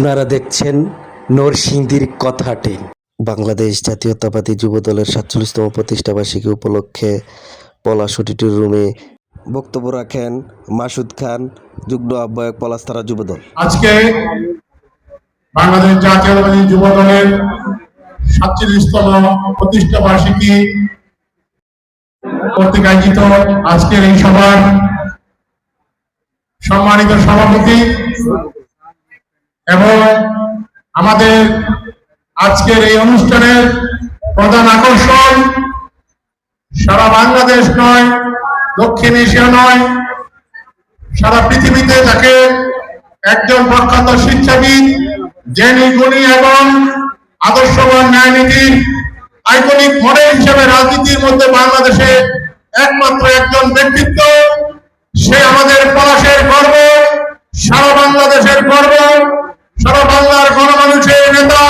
আপনারা দেখছেন নরসিংদীর কথাটে। বাংলাদেশ জাতীয়তাবাদী যুব দলের সাতচল্লিশতম প্রতিষ্ঠাবার্ষিকী উপলক্ষে পলাশ ওটিটির রুমে বক্তব্য রাখেন মাসুদ খান, যুগ্ম আহ্বায়ক পলাশতারা যুবদল। আজকে বাংলাদেশ জাতীয়তাবাদী যুব দলের সাতচল্লিশতম প্রতিষ্ঠা বার্ষিকী কর্তৃক আয়োজিত আজকের এই সভার সম্মানিত সভাপতি এবং আমাদের আজকের এই অনুষ্ঠানের প্রধান আকর্ষণ সারা বাংলাদেশ নয়, দক্ষিণ এশিয়া নয়, সারা পৃথিবীতে তাকে একজন প্রখ্যাত শিক্ষাবিদ জ্ঞানী গুণী এবং আদর্শবান ন্যায়নীতির আইকনিক মডেল হিসেবে রাজনীতির মধ্যে বাংলাদেশে একমাত্র একজন ব্যক্তিত্ব, সে আমাদের পলাশের গর্ব, সারা বাংলাদেশের গর্ব সারা বাংলার গণমানুষের নেতা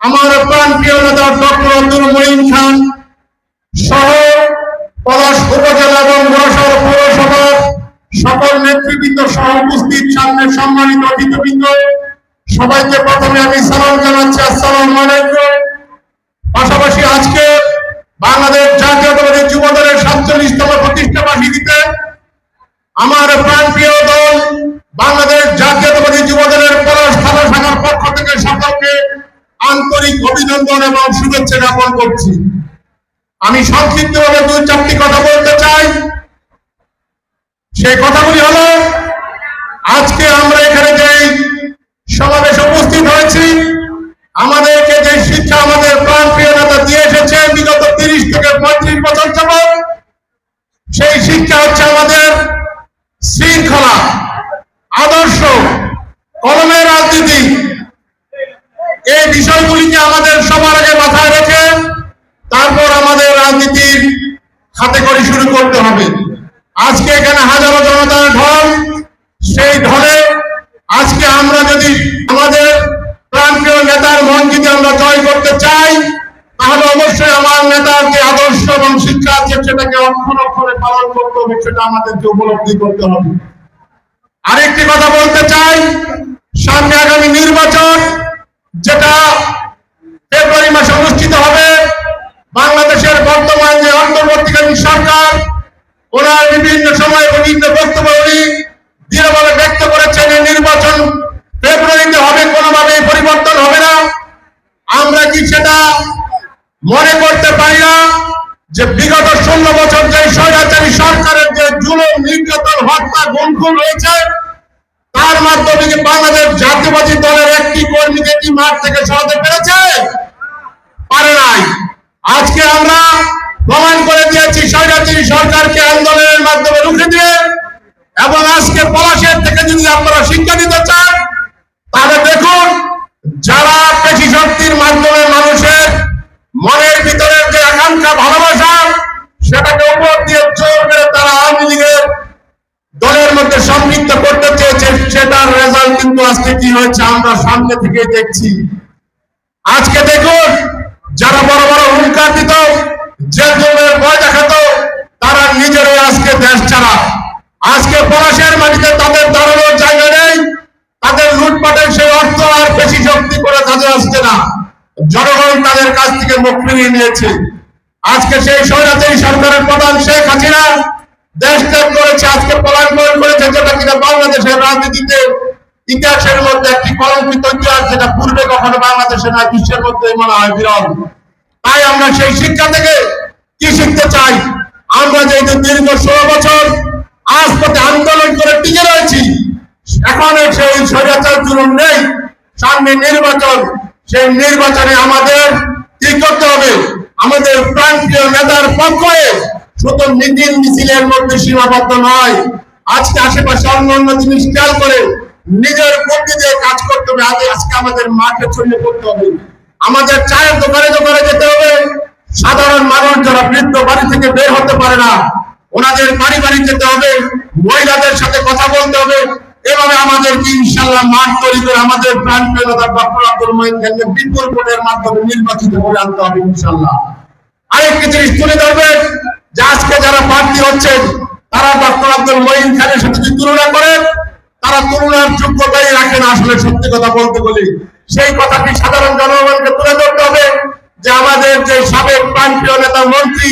আমার প্রাণপ্রিয় নেতা ডক্টর আব্দুল মঈন খান সহ পলাশ এবং বড়সড় পৌরসভার সকল নেতৃবৃন্দ সহ সামনে সম্মানিত অতিথিবৃন্দ, সবাইকে প্রথমে আমি সালাম জানাচ্ছি। আসসালাম আলাইকুম। পাশাপাশি আজকে বাংলাদেশ জাতীয়তাবাদী যুব দলের সাতচল্লিশতম প্রতিষ্ঠা বার্ষিকীতে আমার প্রাণপ্রিয় দল বাংলাদেশ জাতীয়তাবাদী যুব দলের পলাশ শাখার পক্ষ থেকে সকলকে আন্তরিক অভিনন্দন এবং শুভেচ্ছা জ্ঞাপন করছি। আমি সংক্ষিপ্তভাবে দুই চারটি কথা বলতে চাই। সেই কথাগুলি হলো, আজকে আমরা এখানে যে সমাবেশে উপস্থিত হয়েছি, আমাদেরকে যে শিক্ষা আমাদের প্রাণ প্রিয় নেতা দিয়ে এসেছে বিগত তিরিশ থেকে পঁয়ত্রিশ বছর যাবৎ, সেই শিক্ষা হচ্ছে আমাদের শৃঙ্খলা, আদর্শ কলমের রাজনীতি এই বিষয়গুলিকে আমাদের সবার আগে মাথায় রেখে তারপর আমাদের রাজনীতির হাতে করে শুরু করতে হবে আজকে এখানে হাজারো জনতার ঢল সেই ঢলে আজকে আমরা যদি আমাদের প্রাণপ্রিয় নেতার মন যদি আমরা জয় করতে চাই তাহলে অবশ্যই আমার নেতার যে আদর্শ এবং শিক্ষা আছে সেটাকে অক্ষর অক্ষরে পালন করতে হবে, সেটা আমাদেরকে উপলব্ধি করতে হবে। আরেকটি কথা বলতে চাই, সামনে আগামী নির্বাচন, যেটা ফেব্রুয়ারি মাসে অনুষ্ঠিত হবে, বাংলাদেশের বর্তমান যে অন্তর্বর্তীকালীন সরকার, ওনার বিভিন্ন সময় বিভিন্ন বক্তব্যগুলি দৃঢ়ভাবে ব্যক্ত করেছেন, এই নির্বাচন ফেব্রুয়ারিতে হবে, কোনোভাবেই পরিবর্তন হবে না। আমরা কি সেটা মনে করতে পারি না যে বিগত ষোলো বছর যে স্বৈরাচারী সরকারের যে জুলুম, নির্যাতন, হত্যা গুমখুন রয়েছে তার মাধ্যমে কি বাংলাদেশ জাতীয়বাদী দলের একটি কর্মীকে কি মাঠ থেকে সরাতে পেরেছে? পারে নাই। আজকে আমরা প্রমাণ করে দিয়েছি স্বৈরাচারী সরকারকে আন্দোলনের মাধ্যমে রুখে দিয়ে, এবং আজকে পলাশের থেকে যদি আপনারা শিক্ষা দিতে চান, তাহলে দেখুন যারা পেশি শক্তির মাধ্যমে মানুষের মনের ভিতরের যে আকাঙ্ক্ষা ভালোবাসা সেটাকে উপর দিয়ে জোর করে তারা আওয়ামী লীগের দলের মধ্যে সম্পৃক্ত করতে চেয়েছে সেটার রেজাল্ট কিন্তু আজকে কি হয়েছে আমরা সামনে থেকে দেখছি। আজকে দেখুন, যারা বড় বড় হুঙ্কার দিত, জেল জমের ভয় দেখাতো, তারা নিজেরাই আজকে দেশ ছাড়া। আজকে পলাশের মাটিতে তাদের দাঁড়ানোর জায়গা নেই, তাদের লুটপাটের সেই অর্থ আর বেশি শক্তি করে কাজে আসছে না। জনগণ তাদের কাছ থেকে মুখ ফিরিয়ে নিয়েছে। আজকে সেই স্বৈরাচারী সরকারের প্রধান শেখ হাসিনা দেশ ত্যাগ করেছে, আজকে পলায়ন করেছে, যেটা কিনা বাংলাদেশের রাজনীতিতে ইতিহাসের মধ্যে একটি কলঙ্কিত ইতিহাস যেটা পূর্বে কখনো বাংলাদেশে না বিশ্বের মধ্যে মনে হয় বিরল। তাই আমরা সেই শিক্ষা থেকে কি শিখতে চাই? আমরা যেহেতু দীর্ঘ ষোলো বছর আজ পথে আন্দোলন করে টিকে রয়েছি, এখন সেই স্বৈরাচার জুলুম নেই। সামনে নির্বাচন, সেই নির্বাচনে আমাদের কি করতে হবে? আমাদের প্রান্তীয় নেতার পক্ষে শুধু মিটিং মিছিলের মধ্যে সীমাবদ্ধ নয়। আজকে আশেপাশে অন্য অন্য জিনিস খেয়াল করে নিজের বুদ্ধি দিয়ে কাজ করতে হবে। আগে আজকে আমাদের মাঠে ছড়িয়ে পড়তে হবে। আমাদের চায়ের দোকানে দোকানে যেতে হবে। সাধারণ মানুষ যারা বৃদ্ধ বাড়ি থেকে বের হতে পারে না, ওনাদের বাড়ি বাড়ি যেতে হবে। মহিলাদের সাথে কথা বলতে হবে। এভাবে আমাদেরকে ইনশাল্লাহ মাঠ তৈরি করে আমাদের প্রাণ প্রিয়তা ডক্টর আব্দুল মহিন বিপুল ভোটের মাধ্যমে নির্বাচিত করে আনতে হবে ইনশাল্লাহ আরেকটি জিনিস তুলে ধরবেন যে আজকে যারা প্রার্থী হচ্ছেন, তারা ডক্টর আব্দুল মহিন খানের যোগ্যতাই রাখেন আসলে সত্যি কথা বলতে বলি। সেই কথাটি সাধারণ জনগণকে তুলে ধরতে হবে যে আমাদের যে সাবেক প্রান্তীয় নেতা মন্ত্রী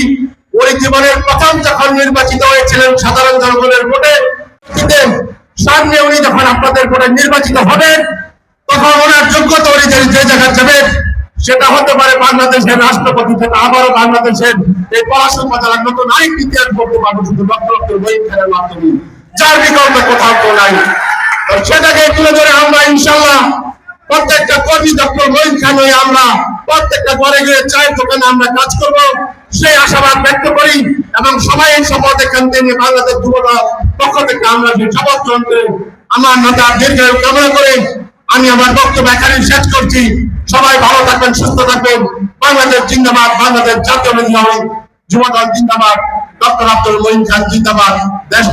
ওই জীবনের প্রথম যখন নির্বাচিত হয়েছিলেন সাধারণ জনগণের ভোটে সামনে উনি যখন আপনাদের ভোটে নির্বাচিত হবেন, তখন ওনার যোগ্যতা অনুযায়ী যে জায়গায় যাবেন, সেটা হতে পারে বাংলাদেশের রাষ্ট্রপতি থেকে আবারও বাংলাদেশের এই পড়াশোনা উপজেলার নতুন আরেকটি ইতিহাস বলতে পারব শুধু ডক্টর মহিন খানের মাধ্যমে। যার বিকল্প কোথাও কেউ নাই। তো সেটাকে তুলে ধরে আমরা ইনশাল্লাহ প্রত্যেকটা কর্মী ডক্টর মহিন খান হয়ে আমরা প্রত্যেকটা ঘরে গিয়ে চায়ের দোকানে আমরা কাজ করব। সেই আশাবাদ ব্যক্ত করি এবং সবাই এই শপথ এখান থেকে বাংলাদেশ যুবদল পক্ষ থেকে আমরা সেই শপথ গ্রহণ করে, আমার নেতার দীর্ঘায়ু কামনা করে আমি আমার বক্তব্য এখানে শেষ করছি। সবাই ভালো থাকবেন, সুস্থ থাকবেন। বাংলাদেশ জিন্দাবাদ, বাংলাদেশ জাতীয় মেধাবী যুবদল জিন্দাবাদ, ডক্টর আব্দুল মহিন খান জিন্দাবাদ দেশ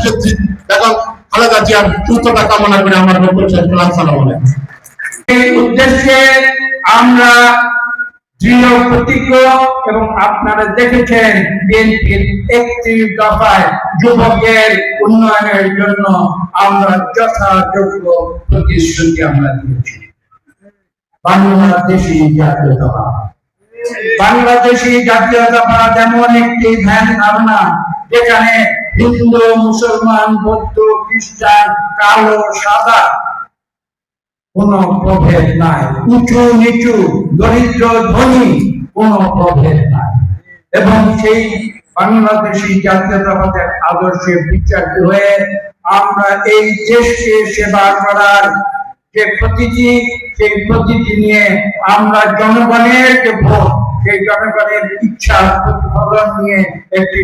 বেগম করে আমার এই উদ্দেশ্যে আমরা যুবকের উন্নয়নের জন্য আমরা যথাযোগ্য প্রতিশ্রুতি আমরা দিয়েছি। বাংলাদেশি জাতীয়তাবাদ। বাংলাদেশি জাতীয়তাবাদ এমন একটি ধ্যান ধারণা যেখানে হিন্দু, মুসলমান, বৌদ্ধ, খ্রিস্টান, কালো, সাদা, কোন প্রভেদ নাই। উঁচু, নিচু, দরিদ্র, ধনী, কোন প্রভেদ নাই। এবং সেই বাংলাদেশি জাতীয়তাবাদের আদর্শে বিচারিত হয়ে আমরা এই দেশকে সেবা করার যে প্রতিটি সেই প্রতিটি নিয়ে আমরা জনগণের যে ভোট, সেই জনগণের ইচ্ছা নিয়ে একটি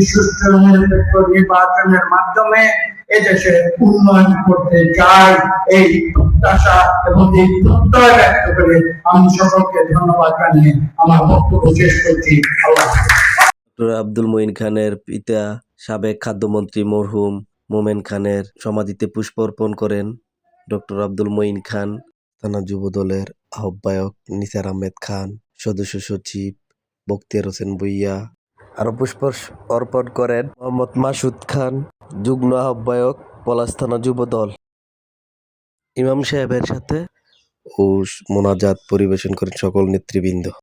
নিরপেক্ষ নির্বাচনের মাধ্যমে এদেশে উন্নয়ন করতে চাই। এই প্রত্যাশা এবং এই প্রত্যয় ব্যক্ত করে আমি সকলকে ধন্যবাদ জানিয়ে আমার বক্তব্য শেষ করছি। ডক্টর আব্দুল মঈন খানের পিতা, সাবেক খাদ্যমন্ত্রী মরহুম মোমেন খানের সমাধিতে পুষ্প অর্পণ করেন ডক্টর আব্দুল মঈন খান। থানা যুব দলের আহ্বায়ক নিসার আহমেদ খান। সদস্য সচিব বক্তিয়ার হোসেন ভুইয়া। আরও পুষ্প অর্পণ করেন মোহাম্মদ মাসুদ খান, যুগ্ম আহ্বায়ক, পলাশ থানা যুব দল। ইমাম সাহেবের সাথে ও মোনাজাত পরিবেশন করেন সকল নেতৃবৃন্দ।